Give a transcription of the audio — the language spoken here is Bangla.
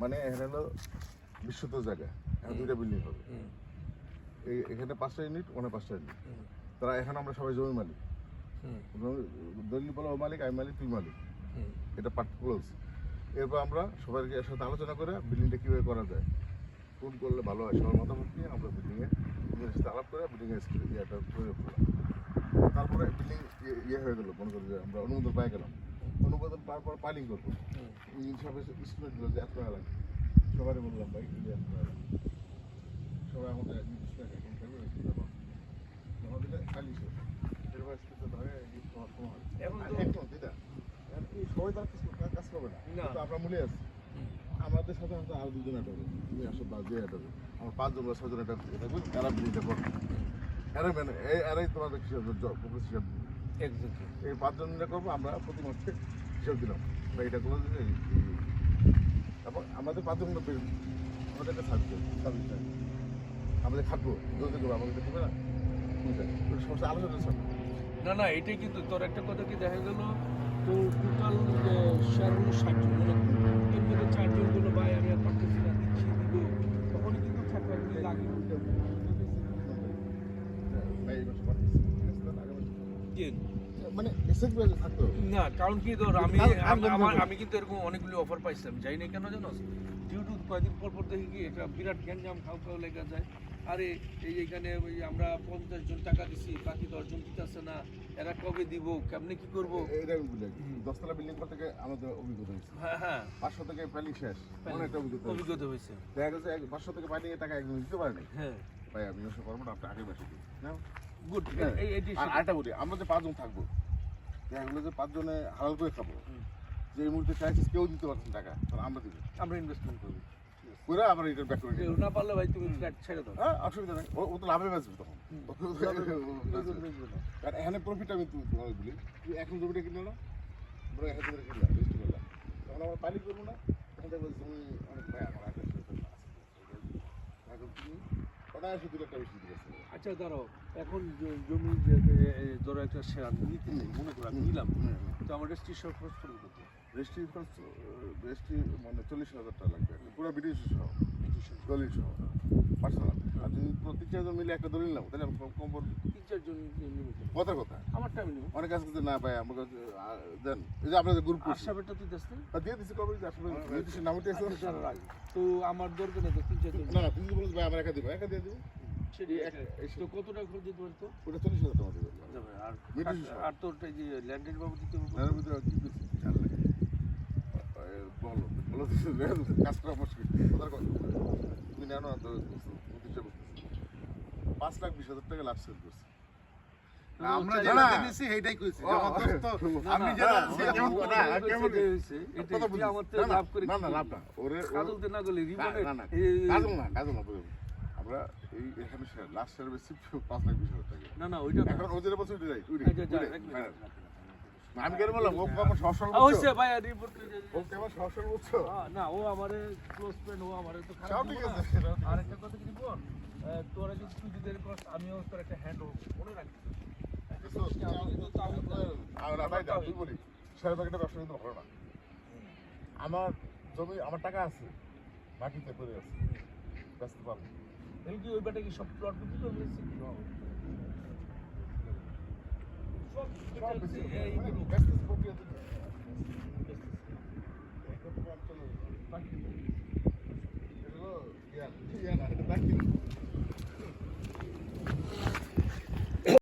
মানে এখানে হলো বিশ্বত জায়গা। এখানে দুইটা বিল্ডিং হবে। এখানে পাঁচটা ইউনিট ওখানে পাঁচটা ইউনিট তারা এখানে আমরা সবাই জমি মালিক। দলিল বলো ও মালিক আমি মালিক তুই মালিক। এটা পার্ট ক্লোজ এরপর আমরা সবাইকে এর সাথে আলোচনা করে বিল্ডিংটা কীভাবে করা যায়। কোন করলে ভালো হয় সবার মতামত নিয়ে আমরা বিল্ডিংয়ে বিল্ডিংয়ের সাথে আলাপ করে বিল্ডিংয়ের ইয়েটা প্রয়োগ করলাম তারপরে বিল্ডিং ইয়ে হয়ে গেলো মনে করি যে আমরা অনুমোদন পাই গেলাম। অনুমোদন পাওয়ার পর পাইলিং করব। স্টিমেট দিল যে এত টাকা লাগে সবারই বললাম ভাই যে লাগে সবাই আমাদের নির্দিষ্ট এখন থাকবে আমাদের খালি শেষ এরপর স্কিপে ধরে তোমার সময় এখন যেটা সবাই তার কাজ করবে না। কিন্তু আমরা আছি। আমাদের সাথে সাথে আরও দুজন এটা হবে তুমি আসো বা যে এটা আমার পাঁচজন বা ছজন এটা এরা বিলিটা করবে এরা মানে এই এরাই তোমাদের হিসাব জব? Exactly. এই পাঁচজন করব আমরা প্রতি মাসে হিসাব দিলাম। বা এটা করে দিলে এই- এই- আমাদের পাঁচজন আমাদের একটা সার্ভিস সার্ভিস আমাদের খাটবো জলদি করব আমাদের দেবে না। সমস্ত আলোচনা সব না না এটাই কিন্তু তোর একটা কথা কি দেখা গেল? তো টোটাল শেয়ার হলো ষাট মানে এর মধ্যে চারজনগুলো ভাই আমি আর পারতেছি না দিচ্ছি দিব তখনই কিন্তু থাকবে লাগে ভাই এই মাসে পাঠাচ্ছি ঠিক আছে তাহলে আগামী মাসে মানে থাকতে। না কারণ কি ধর আমি আমার আমি কিন্তু এরকম অনেকগুলো অফার পাইছিলাম। যাই না কেন জানো ডিউ টু কয়েকদিন পর পর দেখি কি এটা বিরাট গ্যাঞ্জাম খাও খাও লেগে যায় আরে এই এখানে ওই আমরা পঞ্চাশ জন টাকা দিছি বাকি দশ জন দিতেছে না। এরা কবে দিব? কেমনে কি করব? দশতলা বিল্ডিং করতে গিয়ে আমাদের অভিজ্ঞতা হয়েছে। হ্যাঁ হ্যাঁ। পাঁচশো থেকে প্যালি শেষ। অনেকটা অভিজ্ঞতা। অভিজ্ঞতা হয়েছে। দেখা গেছে পাঁচশো থেকে পাইলে টাকা একদম দিতে পারেনি হ্যাঁ। ভাই আমি এসব করব না আপনি আগে বেশি দিন। গুড হ্যাঁ। আর আরেকটা বলি আমরা যে পাঁচজন থাকব দেখা গেলো যে পাঁচজনে হালাল করে খাব। যে এই মুহূর্তে ক্রাইসিস কেউ দিতে পারছেন টাকা তাহলে আমরা দিব। আমরা ইনভেস্টমেন্ট করি করে আবার এটা ব্যাক করে না পারলে ভাই তুমি ফ্ল্যাট ছেড়ে দাও। হ্যাঁ অসুবিধা নেই। ও- তো লাভে বাঁচবে তখন। কারণ এখানে প্রফিট আমি তুমি তোমাকে বলি এখন জমিটা কিনলো না বড় এখান থেকে কিনলাম রেজিস্ট্রি করলাম তখন করব না। তখন দেখব তুমি অনেক ভাই আমার তুমি অনায়াসে দু একটা বেশি আচ্ছা দাঁড়াও এখন জমি ধরো একটা শেয়ার নিতে নেই, মনে করো আমি নিলাম। তো আমার রেজিস্ট্রেশন খরচ করব কত রেজিস্ট্রি খরচ রেজিস্ট্রি মানে চল্লিশ হাজার টাকা লাগবে। পুরো ব্রিটিশ সহ দলিল সহ পার্সোনাল আর যদি প্রতি মিলে একটা দলিল নাও তাহলে আমি কম পড়বে। কথা? অনেক না পাই দেন এই যে আপনাদের গ্রুপ তুই না দিয়ে কবে আসলে আছে আচ্ছা, তো আমার দরকার নেই তো তিন চারজন না না তুমি ভাই আমার একা দিব একা দিয়ে দিব। এই- তো কত টাকা খরচ দিতে পারতো? ওটা চল্লিশ হাজার টাকা আর তোর যে বাবু দিতে কি বলো বলো মুশকিল। কোথার কথা। তুমি পাঁচ লাখ বিশ হাজার টাকা লাভ সেল করছি। আমরা যেটা। জেনেছি সেইটাই কইছি জবরদস্ত আমি না, যেটা না, সে না, যেমন কথা কেমন এটাই হয়েছে, এটাই। কথা তুই বুঝিস। আমার না, লাভ করে। না কি না লাভ না। ওরে ওর- কাজলতে না গেলে না, না, না, কাজল না কাজল না আমরা এই এখানে লাস্ট সার্ভিস পাঁচ লাখ বিশ হাজার টাকা। না না ওইটা এখন ও যেটা বলছে ওইটা যাই। আমি কেন বললাম ও কেমন আ, হয়েছে ভাই রিপোর্ট ও কেমন সহজ সরল না ও আমারে ক্লোজ ফ্রেন্ড ও আমারে তো খারাপ ঠিক আছে, সেটাও ঠিক আর একটা কথা কি রিপোর্ট তোরা যদি তুই যদি এরকম আমিও তোর একটা হ্যান্ড মনে রাখবি কিছু আর ভাই দাও, তুই বলি? শেয়ার মার্কেটে ব্যবসা কিন্তু ভালো না। আমার জমি আমার টাকা আছে বাকিতে পড়ে আছে ব্যস্ত পাবো। এই কি ওই বেটা কি সব প্লট বিক্রি করে ফেলেছে? সব সব বেশি এই ব্যস্ত প্রক্রিয়া